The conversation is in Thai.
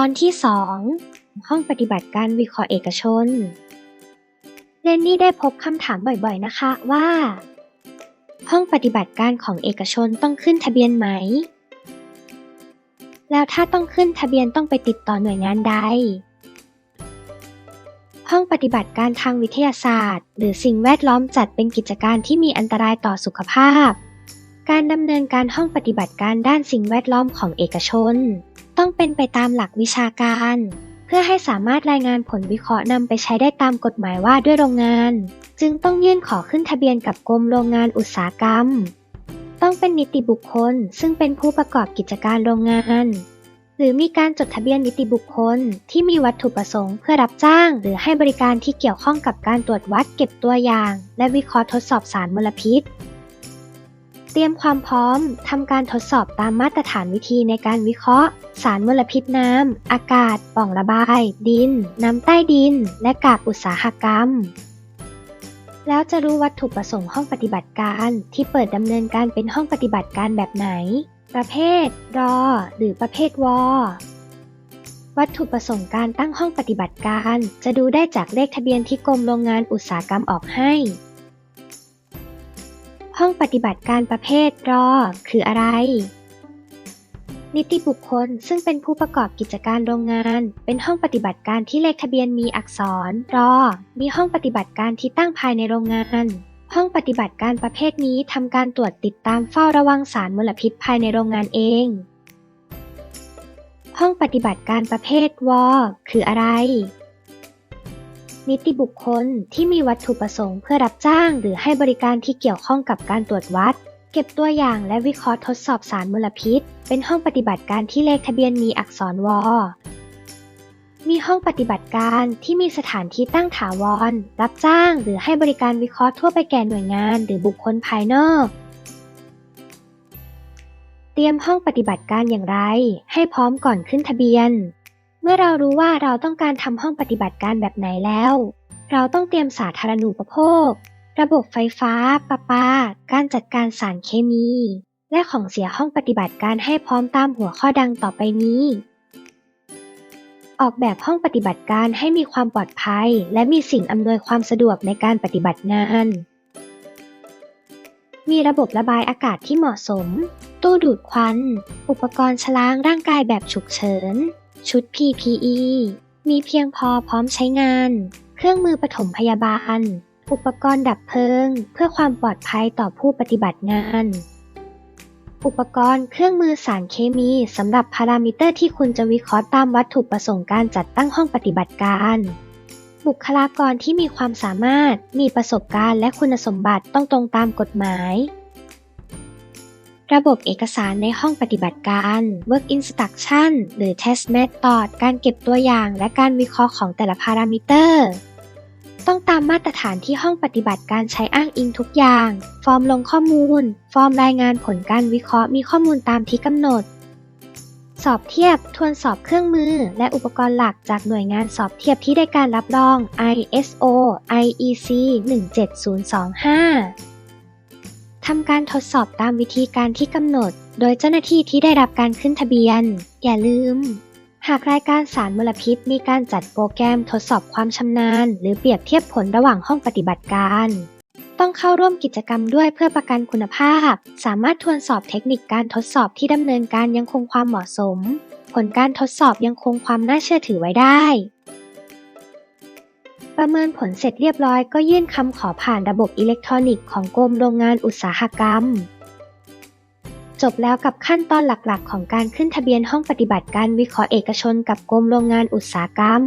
ตอนที่ 2 ห้องปฏิบัติการวิเคราะห์เอกชนเรนนี่ได้พบคำถามบ่อยๆนะคะว่า ห้องปฏิบัติการของเอกชนต้องขึ้นทะเบียนไหม แล้วถ้าต้องขึ้นทะเบียนต้องไปติดต่อหน่วยงานใด ห้องปฏิบัติการทางวิทยาศาสตร์ หรือสิ่งแวดล้อมจัดเป็นกิจการที่มีอันตรายต่อสุขภาพ การดำเนินการห้องปฏิบัติการด้านสิ่งแวดล้อมของเอกชน ต้องเป็นไปตามหลักวิชาการ เพื่อให้สามารถรายงานผลวิเคราะห์นำไปใช้ได้ตามกฎหมายว่าด้วยโรงงาน จึงต้องยื่นขอขึ้นทะเบียนกับกรมโรงงานอุตสาหกรรม ต้องเป็นนิติบุคคล ซึ่งเป็นผู้ประกอบกิจการโรงงานหรือมีการจดทะเบียนนิติบุคคลที่มีวัตถุประสงค์เพื่อรับจ้าง หรือให้บริการที่เกี่ยวข้องกับการตรวจวัดเก็บตัวอย่าง และวิเคราะห์ทดสอบสารมลพิษ รียมความพร้อมทำการทดสอบตามมาตรฐานวิธีในการวิเคราะห์ สารมลพิษน้ำ อากาศ ป่องระบาย ดิน น้ำใต้ดิน และกากอุตสาหกรรม แล้วจะรู้วัตถุประสงค์ห้องปฏิบัติการที่เปิดดำเนินการเป็นห้องปฏิบัติการแบบไหน ประเภท รอ หรือประเภทวอวัตถุประสงค์การตั้งห้องปฏิบัติการ จะดูได้จากเลขทะเบียนที่กรมโรงงานอุตสาหกรรมออกให้ ห้องปฏิบัติการประเภทรอคืออะไร นิติบุคคลซึ่งเป็นผู้ประกอบกิจการโรงงาน เป็นห้องปฏิบัติการที่เลขทะเบียนมีอักษรรอมีห้องปฏิบัติการที่ตั้งภายในโรงงานห้องปฏิบัติการประเภทนี้ทำการตรวจติดตามเฝ้าระวังสารมลพิษภายในโรงงานเอง ห้องปฏิบัติการประเภทวอคืออะไร นิติบุคคลที่มีวัตถุประสงค์เพื่อรับจ้างหรือให้บริการที่เกี่ยวข้องกับการตรวจวัด เก็บตัวอย่างและวิเคราะห์ทดสอบสารมลพิษ เป็นห้องปฏิบัติการที่เลขทะเบียนมีอักษรวอมีห้องปฏิบัติการที่มีสถานที่ตั้งถาวร รับจ้างหรือให้บริการวิเคราะห์ทั่วไปแก่หน่วยงานหรือบุคคลภายนอก เตรียมห้องปฏิบัติการอย่างไร ให้พร้อมก่อนขึ้นทะเบียน มื่อเรารู้ว่าเราต้องการทำห้องปฏิบัติการแบบไหนแล้ว เราต้องเตรียมสาธารณูปโภค ระบบไฟฟ้า ประปา การจัดการสารเคมี และของเสียห้องปฏิบัติการให้พร้อมตามหัวข้อดังต่อไปนี้ ออกแบบห้องปฏิบัติการให้มีความปลอดภัย และมีสิ่งอำนวยความสะดวกในการปฏิบัติงานมีระบบระบายอากาศที่เหมาะสม ตู้ดูดควัน อุปกรณ์ชล้างร่างกายแบบฉุกเฉิน ชุด PPE มีเพียงพอพร้อมใช้งาน เครื่องมือปฐมพยาบาล อุปกรณ์ดับเพลิง เพื่อความปลอดภัยต่อผู้ปฏิบัติงาน อุปกรณ์เครื่องมือสารเคมีสำหรับพารามิเตอร์ที่คุณจะวิเคราะห์ตามวัตถุประสงค์การจัดตั้งห้องปฏิบัติการ บุคลากรที่มีความสามารถ มีประสบการณ์และคุณสมบัติต้องตรงตามกฎหมาย ระบบเอกสารในห้องปฏิบัติการ Work Instruction หรือ Test Method การเก็บตัวอย่างและการวิเคราะห์ของแต่ละพารามิเตอร์ ต้องตามมาตรฐานที่ห้องปฏิบัติการใช้อ้างอิงทุกอย่าง ฟอร์มลงข้อมูล ฟอร์มรายงานผลการวิเคราะห์มีข้อมูลตามที่กำหนด สอบเทียบ ทวนสอบเครื่องมือ และอุปกรณ์หลักจากหน่วยงานสอบเทียบที่ได้การรับรอง ISO IEC 17025 ทำการทดสอบตามวิธีการที่กำหนด โดยเจ้าหน้าที่ที่ได้รับการขึ้นทะเบียน อย่าลืม หากรายการสารมลพิษมีการจัดโปรแกรมทดสอบความชำนาญ หรือเปรียบเทียบผลระหว่างห้องปฏิบัติการ ต้องเข้าร่วมกิจกรรมด้วยเพื่อประกันคุณภาพ สามารถทวนสอบเทคนิคการทดสอบที่ดำเนินการยังคงความเหมาะสม ผลการทดสอบยังคงความน่าเชื่อถือไว้ได้ ประเมินผลเสร็จเรียบร้อยก็ยื่นคำขอผ่านระบบอิเล็กทรอนิกส์ของกรมโรงงานอุตสาหกรรม จบแล้วกับขั้นตอนหลักๆ ของการขึ้นทะเบียนห้องปฏิบัติการวิเคราะห์เอกชนกับกรมโรงงานอุตสาหกรรม